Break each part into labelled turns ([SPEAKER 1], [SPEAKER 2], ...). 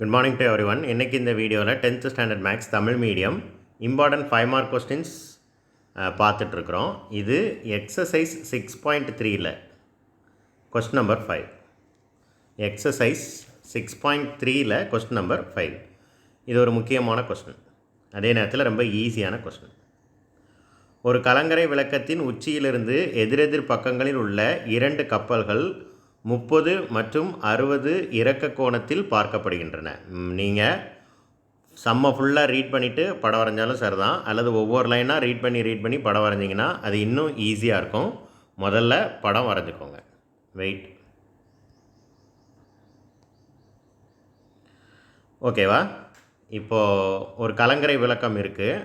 [SPEAKER 1] Good morning to everyone இன்றைக்கி இந்த வீடியோவில் tenth standard maths Tamil medium important five mark questions பார்த்துட்ருக்குறோம் இது exercise six point த்ரீயில் question number five exercise six point த்ரீயில் question number five இது ஒரு முக்கியமான கொஸ்டின் அதே நேரத்தில் ரொம்ப ஈஸியான கொஸ்டின் ஒரு கலங்கரை விளக்கத்தின் உச்சியிலிருந்து எதிரெதிர் பக்கங்களில் உள்ள இரண்டு கப்பல்கள் முப்பது மற்றும் அறுபது இறக்க கோணத்தில் பார்க்கப்படுகின்றன. நீங்கள் செம்ம ஃபுல்லாக ரீட் பண்ணிவிட்டு படம் வரைஞ்சாலும் சரிதான். அல்லது ஒவ்வொரு லைனாக ரீட் பண்ணி ரீட் பண்ணி படம் வரைஞ்சிங்கன்னா அது இன்னும் ஈஸியாக இருக்கும். முதல்ல படம் வரைஞ்சிக்கோங்க. வெயிட் ஓகேவா இப்போது ஒரு கலங்கரை விளக்கம் இருக்குது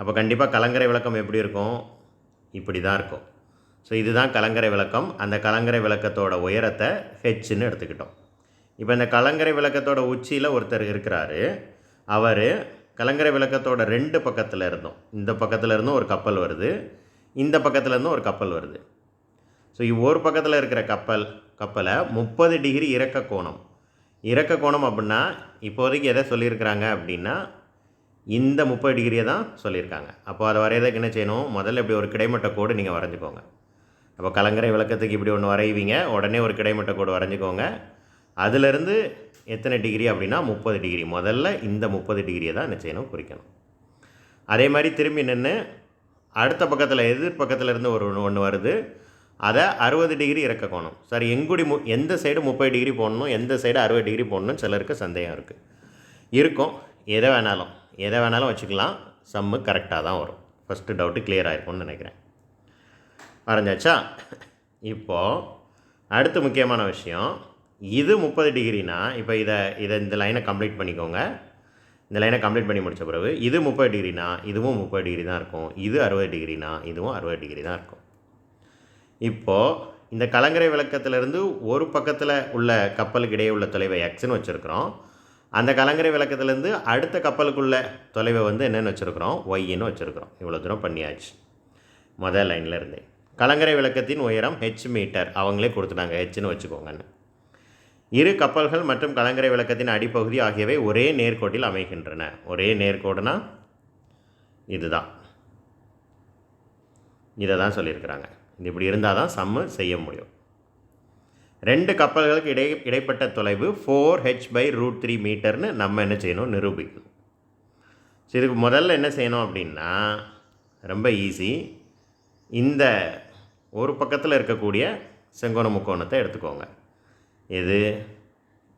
[SPEAKER 1] அப்போ கண்டிப்பாக கலங்கரை விளக்கம் எப்படி இருக்கும்? இப்படி தான் இருக்கும். ஸோ இதுதான் கலங்கரை விளக்கம். அந்த கலங்கரை விளக்கத்தோட உயரத்தை ஹெச்ன்னு எடுத்துக்கிட்டோம். இப்போ இந்த கலங்கரை விளக்கத்தோட உச்சியில் ஒருத்தர் இருக்கிறாரு. அவர் கலங்கரை விளக்கத்தோட ரெண்டு பக்கத்தில் இருந்தோம். இந்த பக்கத்தில் இருந்தும் ஒரு கப்பல் வருது. இந்த பக்கத்தில் இருந்தும் ஒரு கப்பல் வருது. ஸோ ஒரு பக்கத்தில் இருக்கிற கப்பல் கப்பலை முப்பது டிகிரி இறக்க கோணம். இறக்க கோணம் அப்படின்னா இப்போதைக்கு எதை சொல்லியிருக்கிறாங்க அப்படின்னா இந்த முப்பது டிகிரியை தான் சொல்லியிருக்காங்க. அப்போ அதை வரையறதுக்கு என்ன செய்யணும்? முதல்ல இப்படி ஒரு கிடைமட்ட கோடு நீங்கள் வரைஞ்சிக்கோங்க. அப்போ கலங்கரை விளக்கத்துக்கு இப்படி ஒன்று வரைவீங்க உடனே ஒரு கிடைமட்ட கோடு வரைஞ்சிக்கோங்க. அதிலிருந்து எத்தனை டிகிரி அப்படின்னா முப்பது டிகிரி. முதல்ல இந்த முப்பது டிகிரியை தான் என்ன செய்யணும் குறிக்கணும். அதே மாதிரி திரும்பி நின்று அடுத்த பக்கத்தில் எதிர் பக்கத்தில் இருந்து ஒரு ஒன்று வருது. அதை அறுபது டிகிரி இறக்க கோணும். சார் எங்குடி மு எந்த சைடு முப்பது டிகிரி போடணும் எந்த சைடு அறுபது டிகிரி போடணும்னு சிலருக்கு சந்தேகம் இருக்குது இருக்கும். எதை வேணாலும் எதை வேணாலும் வச்சுக்கலாம். சம்மு கரெக்டாக தான் வரும். ஃபஸ்ட்டு டவுட்டு கிளியர் ஆகிருக்கும்னு நினைக்கிறேன். வரைஞ்சாச்சா இப்போது அடுத்து முக்கியமான விஷயம். இது முப்பது டிகிரினா இப்போ இதை இதை இந்த லைனை கம்ப்ளீட் பண்ணிக்கோங்க. இந்த லைனை கம்ப்ளீட் பண்ணி முடித்த பிறகு இது முப்பது டிகிரினா இதுவும் முப்பது டிகிரி தான் இருக்கும். இது அறுபது டிகிரினா இதுவும் அறுபது டிகிரி தான் இருக்கும். இப்போது இந்த கலங்கரை விளக்கத்திலிருந்து ஒரு பக்கத்தில் உள்ள கப்பலுக்கு இடையே உள்ள தொலைவை எக்ஸ்னு வச்சுருக்குறோம். அந்த கலங்கரை விளக்கத்துலேருந்து அடுத்த கப்பலுக்குள்ள தொலைவை வந்து என்னென்னு வச்சுருக்குறோம்? ஒய்ன்னு வச்சுருக்குறோம். இவ்வளோ தூரம் பண்ணியாச்சு. முதல் லைனில் இருந்தே. கலங்கரை விளக்கத்தின் உயரம் ஹெச் மீட்டர் அவங்களே கொடுத்துட்டாங்க. ஹெச்னு வச்சுக்கோங்கன்னு. இரு கப்பல்கள் மற்றும் கலங்கரை விளக்கத்தின் அடிப்பகுதி ஆகியவை ஒரே நேர்கோட்டில் அமைகின்றன. ஒரே நேர்கோடுனா இதுதான். இதை தான் சொல்லியிருக்கிறாங்க. இது இப்படி இருந்தால் தான் சம்மு செய்ய முடியும். ரெண்டு கப்பல்களுக்கு இடை இடைப்பட்ட தொலைவு four H by root three மீட்டர்னு நம்ம என்ன செய்யணும்? நிரூபிக்கணும். ஸோ இதுக்கு முதல்ல என்ன செய்யணும் அப்படின்னா ரொம்ப ஈஸி இந்த ஒரு பக்கத்தில் இருக்கக்கூடிய செங்கோண முக்கோணத்தை எடுத்துக்கோங்க. இது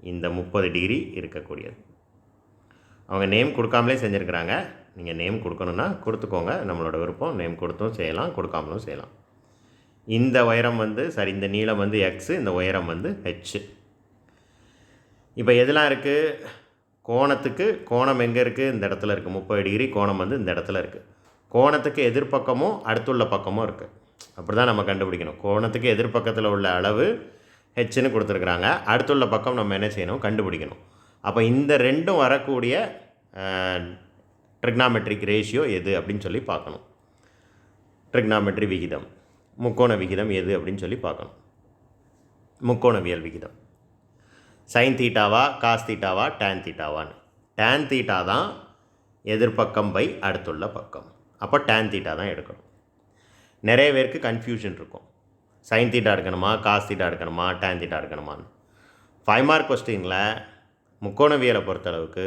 [SPEAKER 1] இந்த முப்பது டிகிரி இருக்கக்கூடியது. அவங்க நேம் கொடுக்காமலே செஞ்சுருக்கிறாங்க. நீங்கள் நேம் கொடுக்கணுன்னா கொடுத்துக்கோங்க. நம்மளோட விருப்பம் நேம் கொடுத்தும் செய்யலாம் கொடுக்காமலும் செய்யலாம். இந்த உயரம் வந்து சரி இந்த நீளம் வந்து எக்ஸு இந்த உயரம் வந்து ஹெச் இப்போ எதெல்லாம் இருக்குது கோணத்துக்கு கோணம் எங்கே இருக்குது இந்த இடத்துல இருக்குது முப்பது டிகிரி கோணம் வந்து இந்த இடத்துல இருக்குது கோணத்துக்கு எதிர்ப்பக்கமும் அடுத்துள்ள பக்கமும் இருக்குது அப்படி தான் நம்ம கண்டுபிடிக்கணும். கோணத்துக்கு எதிர்பக்கத்தில் உள்ள அளவு ஹெச்னு கொடுத்துருக்குறாங்க. அடுத்துள்ள பக்கம் நம்ம என்ன செய்யணும்? கண்டுபிடிக்கணும். அப்போ இந்த ரெண்டும் வரக்கூடிய ட்ரிக்னாமெட்ரிக் ரேஷியோ எது அப்படின்னு சொல்லி பார்க்கணும். ட்ரிக்னாமெட்ரி விகிதம். முக்கோண விகிதம் எது அப்படின்னு சொல்லி பார்க்கணும். முக்கோணவியல் விகிதம். சைன் தீட்டாவா காஸ் தீட்டாவா டேன் தீட்டாவான்னு டேன் தீட்டா தான் எதிர்பக்கம் பை அடுத்துள்ள பக்கம். அப்போ டேன் தீட்டா தான் எடுக்கணும். நிறைய பேருக்கு கன்ஃபியூஷன் இருக்கும். சைன் தீட்டா எடுக்கணுமா காஸ் தீட்டா எடுக்கணுமா டேன் தீட்டா எடுக்கணுமான்னு ஃபைவ் மார்க் கொஸ்டினில் முக்கோணவியலை பொறுத்தளவுக்கு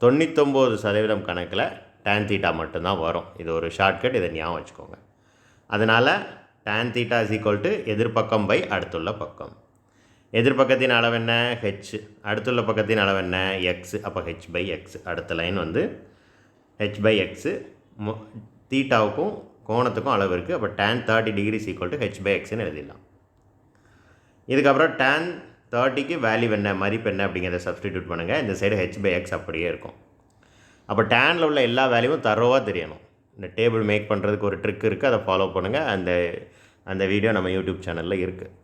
[SPEAKER 1] தொண்ணூத்தொம்பது சதவீதம் கணக்கில் டேன் தீட்டா மட்டும்தான் வரும். இது ஒரு ஷார்ட்கட் இதை ஞாபகம் வச்சுக்கோங்க. அதனால் tan theta is equal to எதிர்பக்கம் by அடுத்துள்ள பக்கம். எதிர்பக்கத்தின் அளவு என்ன? ஹெச் அடுத்துள்ள பக்கத்தின் அளவு என்ன? எக்ஸ் அப்போ ஹெச் பை எக்ஸ் அடுத்த லைன் வந்து ஹெச் பை எக்ஸு தீட்டாவுக்கும் கோணத்துக்கும் அளவு இருக்குது அப்போ tan thirty degree equal to H by எக்ஸ்னு எழுதிடலாம். இதுக்கப்புறம் டேன் தேர்ட்டிக்கு வேல்யூ என்ன மதிப்பு என்ன அப்படிங்கிறத சப்ஸ்டிடியூட் பண்ணுங்கள் இந்த சைடு ஹெச் பை எக்ஸ் அப்படியே இருக்கும். அப்போ டேனில் உள்ள எல்லா வேல்யூவும் தரோவாக தெரியணும். இந்த டேபிள் மேக் பண்ணுறதுக்கு ஒரு ட்ரிக் இருக்குது அதை ஃபாலோ பண்ணுங்கள் அந்த அந்த வீடியோ நம்ம யூடியூப் சேனலில் இருக்குது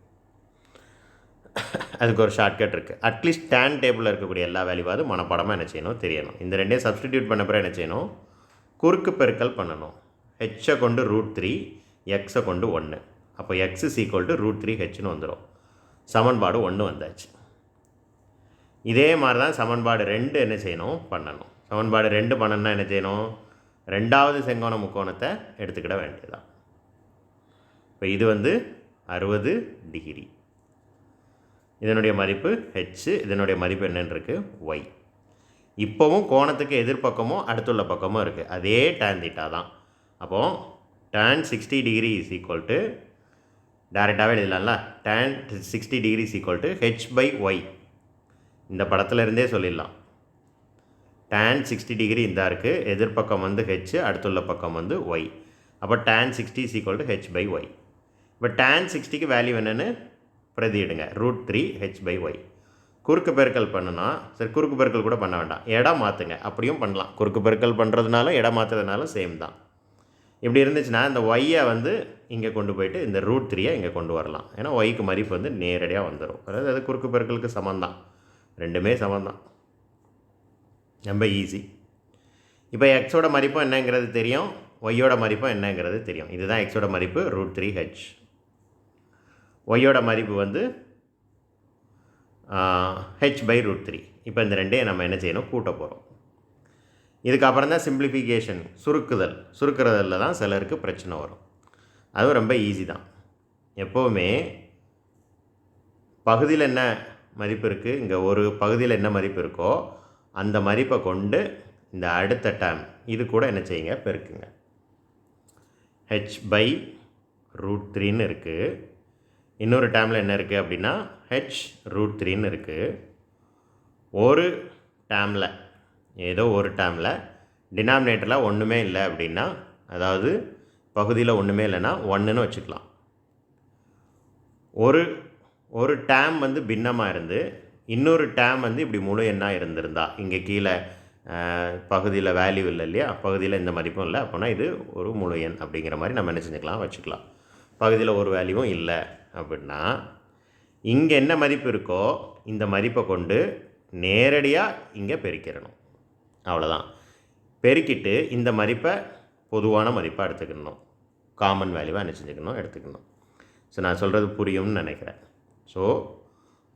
[SPEAKER 1] அதுக்கு ஒரு ஷார்ட்கட் இருக்குது அட்லீஸ்ட் டேன் டேபிளில் இருக்கக்கூடிய எல்லா வேல்யூவாவது மனப்பாடமாக என்ன செய்யணும் தெரியணும். இந்த ரெண்டையும் சப்ஸ்டிடியூட் பண்ண பிறகு என்ன செய்யணும்? குறுக்கு பெருக்கல் பண்ணணும். ஹெச்சை கொண்டு ரூட் த்ரீ எக்ஸை கொண்டு ஒன்று அப்போ X is equal to root three ஹெச்னு வந்துடும் சமன்பாடு ஒன்று வந்தாச்சு. இதே மாதிரி தான் சமன்பாடு ரெண்டு என்ன செய்யணும்? பண்ணணும். சமன்பாடு ரெண்டு பண்ணணும்னா என்ன செய்யணும்? ரெண்டாவது செங்கோண முக்கோணத்தை எடுத்துக்கிட வேண்டியதுதான். இப்போ இது வந்து அறுபது டிகிரி இதனுடைய மதிப்பு ஹெச் இதனுடைய மதிப்பு என்னன்னு இருக்குது ஒய் இப்போவும் கோணத்துக்கு எதிர்பக்கமும் அடுத்துள்ள பக்கமும் இருக்குது அதே tan தீட்டா தான். அப்போது tan sixty degree is equal to டேரெக்டாகவே எழுதலாம்ல tan sixty degree is equal to H by Y இந்த படத்துலேருந்தே சொல்லிடலாம். டேன் சிக்ஸ்டி டிகிரி இந்தா இருக்குது எதிர்பக்கம் வந்து ஹெச் அடுத்துள்ள பக்கம் வந்து ஒய் அப்போ tan sixty is equal to H by Y இப்போ டேன் சிக்ஸ்டிக்கு வேல்யூ என்னென்னு பிரதியிடுங்க root three H by Y குறுக்கு பெருக்கல் பண்ணுனா சரி குறுக்கு பெருக்கல் கூட பண்ண வேண்டாம். இடம் மாற்றுங்க அப்படியும் பண்ணலாம். குறுக்கு பெருக்கல் பண்ணுறதுனால இடம் மாற்றுறதுனாலும் சேம் தான். இப்படி இருந்துச்சுன்னா இந்த ஒய்யை வந்து இங்கே கொண்டு போயிட்டு இந்த ரூட் த்ரீயை இங்கே கொண்டு வரலாம். ஏன்னா ஒய்க்கு மதிப்பு வந்து நேரடியாக வந்துடும் அதாவது அது குறுக்கு பெருக்களுக்கு சமந்தான் ரெண்டுமே சமம் தான் ரொம்ப ஈஸி இப்போ எக்ஸோட மதிப்பும் என்னங்கிறது தெரியும். ஒய்யோட மதிப்பும் என்னங்கிறது தெரியும். இதுதான் எக்ஸோட மதிப்பு ரூட் த்ரீ ஹெச் ஒய்யோட மதிப்பு வந்து ஹெச் பை ரூட் த்ரீ இப்போ இந்த ரெண்டையும் நம்ம என்ன செய்யணும்? கூட்ட போகிறோம் இதுக்கப்புறம் தான் சிம்பிளிஃபிகேஷன் சுருக்குதல். சுருக்கிறதில் தான் சிலருக்கு பிரச்சனை வரும். அதுவும் ரொம்ப ஈஸி தான். எப்போவுமே பகுதியில் என்ன மதிப்பு இருக்குது இங்கே ஒரு பகுதியில் என்ன மதிப்பு இருக்கோ அந்த மதிப்பை கொண்டு இந்த அடுத்த டேம் இது கூட என்ன செய்யுங்க? பெருக்குங்க. ஹெச் பை ரூட் த்ரீன்னு இருக்குது இன்னொரு டேமில் என்ன இருக்குது அப்படின்னா ஹெச் ரூட் த்ரீன்னு இருக்குது ஒரு டேமில் ஏதோ ஒரு டேமில் டினாமினேட்டரில் ஒன்றுமே இல்லை அப்படின்னா அதாவது பகுதியில் ஒன்றுமே இல்லைன்னா ஒன்றுன்னு வச்சுக்கலாம். ஒரு ஒரு டேம் வந்து பின்னமாக இருந்து இன்னொரு டேம் வந்து இப்படி முழு எண்ணாக இருந்திருந்தா இங்கே கீழே பகுதியில் வேல்யூ இல்லை இல்லையா? பகுதியில் எந்த மதிப்பும் இல்லை. அப்போனா இது ஒரு முழு எண் அப்படிங்கிற மாதிரி நம்ம என்ன செஞ்சுக்கலாம்? வச்சுக்கலாம். பகுதியில் ஒரு வேல்யூவும் இல்லை அப்படின்னா இங்கே என்ன மதிப்பு இருக்கோ இந்த மதிப்பை கொண்டு நேரடியாக இங்கே பெருக்கிடணும். அவ்வளோதான் பெருக்கிட்டு இந்த மதிப்பை பொதுவான மதிப்பாக எடுத்துக்கணும். காமன் வேல்யூவாக என்ன செஞ்சுக்கணும்? எடுத்துக்கணும். ஸோ நான் சொல்கிறது புரியும்னு நினைக்கிறேன். ஸோ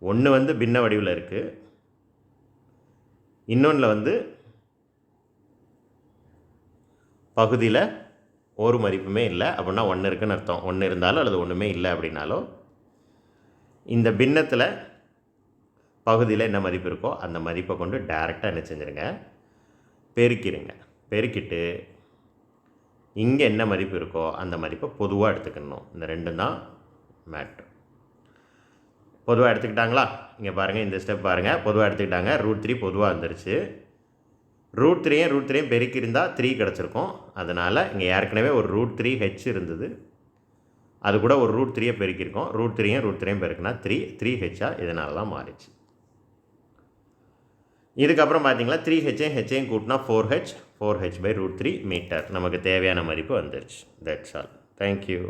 [SPEAKER 1] ஒன்று வந்து பின்ன வடிவில் இருக்குது இன்னொன்றில் வந்து பகுதியில் ஒரு மதிப்புமே இல்லை. அப்படின்னா ஒன்று இருக்குன்னு அர்த்தம். ஒன்று இருந்தாலும் அல்லது ஒன்றுமே இல்லை அப்படின்னாலும் இந்த பின்னத்தில் பகுதியில் என்ன மதிப்பு இருக்கோ அந்த மதிப்பை கொண்டு டேரெக்டாக என்ன செஞ்சுருங்க? பெருக்கிடுங்க பெருக்கிட்டு இங்கே என்ன மதிப்பு இருக்கோ அந்த மதிப்பை பொதுவாக எடுத்துக்கணும். இந்த ரெண்டும் தான் மேட்ரு பொதுவாக எடுத்துக்கிட்டாங்களா? இங்கே பாருங்கள் இந்த ஸ்டெப் பாருங்கள் பொதுவாக எடுத்துக்கிட்டாங்க. ரூட் த்ரீ பொதுவாக வந்துருச்சு. ரூட் த்ரீயும் ரூட் த்ரீயும் பெருக்கியிருந்தால் த்ரீ கிடச்சிருக்கும். அதனால் இங்கே ஏற்கனவே ஒரு ரூட் த்ரீ ஹெச் இருந்தது. அது கூட ஒரு ரூட் த்ரீயை பெருக்கியிருக்கோம். ரூட் த்ரீயும் ரூட் த்ரீயும் பெருக்குனா த்ரீ த்ரீ ஹெச்சாக இதனால தான் மாறிச்சு. இதுக்கப்புறம் பார்த்தீங்களா த்ரீ ஹெச்சையும் ஹெச்சையும் கூட்டினா four H four H by root three meter நமக்கு தேவையான மதிப்பு வந்துருச்சு. That's all thank you